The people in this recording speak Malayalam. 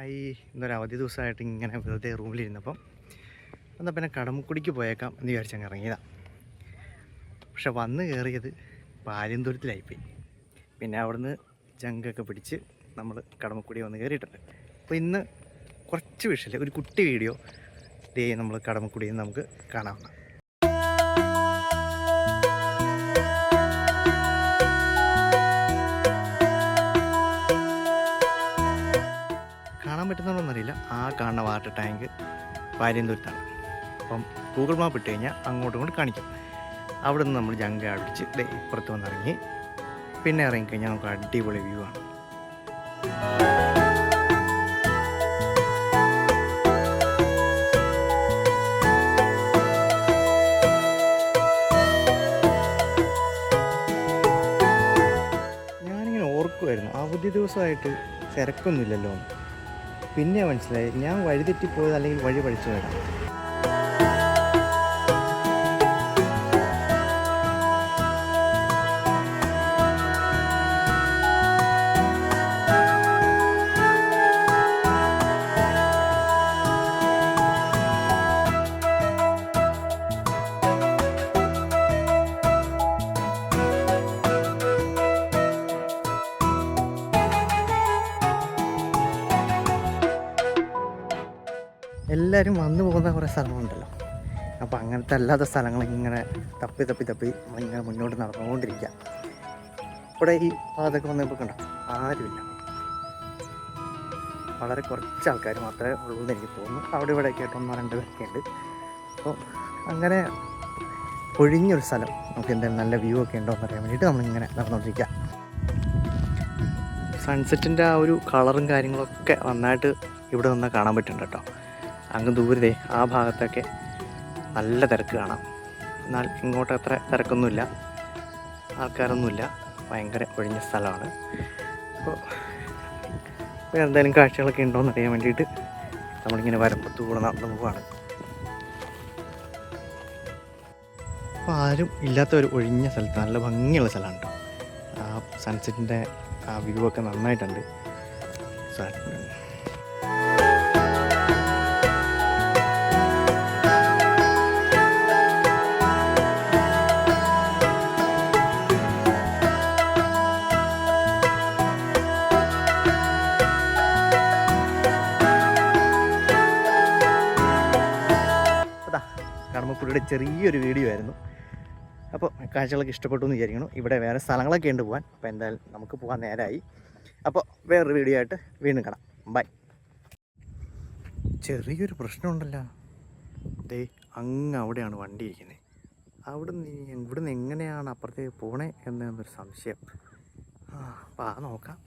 ഹായ് ഇന്നൊരു അവധി ദിവസമായിട്ട് ഇങ്ങനെ വെറുതെ റൂമിലിരുന്നപ്പം എന്നാൽ പിന്നെ കടമുക്കുടിക്ക് പോയേക്കാം എന്ന് വിചാരിച്ചങ്ങ് ഇറങ്ങിയതാണ് പക്ഷെ വന്ന് കയറിയത് പാര്യന്തുരത്തിലായിപ്പോയി പിന്നെ അവിടുന്ന് ജങ്കൊക്കെ പിടിച്ച് നമ്മൾ കടമക്കുടി വന്ന് കയറിയിട്ടുണ്ട്. അപ്പോൾ ഇന്ന് കുറച്ച് വിഷയം ഒരു കുട്ടി വീഡിയോ ദേ നമ്മൾ കടമക്കുടിയിൽ നിന്ന് നമുക്ക് കാണാവുന്ന കാണാൻ പറ്റുന്നുണ്ടോന്നറിയില്ല ആ കാണുന്ന വാട്ടർ ടാങ്ക് പാര്യന്തുരത്താണ് അപ്പം ഗൂഗിൾ മാപ്പ് ഇട്ട് കഴിഞ്ഞാൽ അങ്ങോട്ടും ഇങ്ങോട്ട് കാണിക്കും. അവിടെ നിന്ന് നമ്മൾ ജങ്ക അടിച്ച് ഇപ്പുറത്ത് വന്നിറങ്ങി. പിന്നെ ഇറങ്ങിക്കഴിഞ്ഞാൽ നമുക്ക് അടിപൊളി വ്യൂ ആണ്. ഞാനിങ്ങനെ ഓർക്കുമായിരുന്നു അവധി ദിവസമായിട്ട് തിരക്കൊന്നുമില്ലല്ലോ പിന്നെ മനസ്സിലായി. ഞാൻ വഴിതെറ്റിപ്പോയത് അല്ലെങ്കിൽ വഴി പഠിച്ചു എല്ലാവരും വന്നു പോകുന്ന കുറേ സ്ഥലങ്ങളുണ്ടല്ലോ. അപ്പോൾ അങ്ങനത്തെ അല്ലാത്ത സ്ഥലങ്ങൾ ഇങ്ങനെ തപ്പി തപ്പി തപ്പി ഇങ്ങനെ മുന്നോട്ട് നടന്നുകൊണ്ടിരിക്കുക. ഇവിടെ ഈ ഭാഗത്തൊക്കെ വന്നപ്പോൾ കണ്ടോ? ആരുമില്ല. വളരെ കുറച്ച് ആൾക്കാർ മാത്രമേ ഉള്ളൂ എന്ന് എനിക്ക് തോന്നുന്നു. അവിടെ ഇവിടെയൊക്കെ ആയിട്ട് ഒന്നോ രണ്ട് പേരൊക്കെ ഉണ്ട്. അപ്പോൾ അങ്ങനെ ഒഴിഞ്ഞൊരു സ്ഥലം നമുക്ക് എന്തായാലും നല്ല വ്യൂ ഒക്കെ ഉണ്ടോ എന്ന് അറിയാൻ വേണ്ടിയിട്ട് നമ്മളിങ്ങനെ നടന്നുകൊണ്ടിരിക്കുക. സൺസെറ്റിന്റെ ആ ഒരു കളറും കാര്യങ്ങളൊക്കെ നന്നായിട്ട് ഇവിടെ നിന്ന് കാണാൻ പറ്റുന്നുണ്ട് കേട്ടോ. അങ്ങ് ദൂരത്തെ ആ ഭാഗത്തൊക്കെ നല്ല തിരക്ക് കാണാം. എന്നാൽ ഇങ്ങോട്ട് അത്ര തിരക്കൊന്നുമില്ല. ആൾക്കാരൊന്നുമില്ല. ഭയങ്കര ഒഴിഞ്ഞ സ്ഥലമാണ്. അപ്പോൾ എന്തായാലും കാഴ്ചകളൊക്കെ ഉണ്ടോയെന്ന് അറിയാൻ വേണ്ടിയിട്ട് നമ്മളിങ്ങനെ വരമ്പത്ത് കൂടെ നടന്നു പോവാണ്. അപ്പോൾ ആരും ഇല്ലാത്ത ഒരു ഒഴിഞ്ഞ സ്ഥലത്ത് നല്ല ഭംഗിയുള്ള സ്ഥലമാണ് ആ സൺസെറ്റിന്റെ ആ വ്യൂ ഒക്കെ നന്നായിട്ടുണ്ട്. സ- അതാ പുള്ളിയുടെ ചെറിയൊരു വീഡിയോ ആയിരുന്നു. അപ്പോൾ കാഴ്ചകളൊക്കെ ഇഷ്ടപ്പെട്ടു എന്ന് വിചാരിക്കണം ഇവിടെ വേറെ സ്ഥലങ്ങളൊക്കെ ഉണ്ട് പോകാൻ അപ്പോൾ എന്തായാലും നമുക്ക് പോകാൻ നേരമായി അപ്പോൾ വേറൊരു വീഡിയോ ആയിട്ട് വീണ്ടും കാണാം. ബൈ. ചെറിയൊരു പ്രശ്നമുണ്ടല്ലോ. ദേ അങ്ങ് അവിടെയാണ് വണ്ടി ഇരിക്കുന്നത് അവിടെ നിന്ന് ഇവിടുന്ന് എങ്ങനെയാണ് അപ്പുറത്തേക്ക് പോണേ എന്നൊരു സംശയം. അപ്പോൾ ആ നോക്കാം.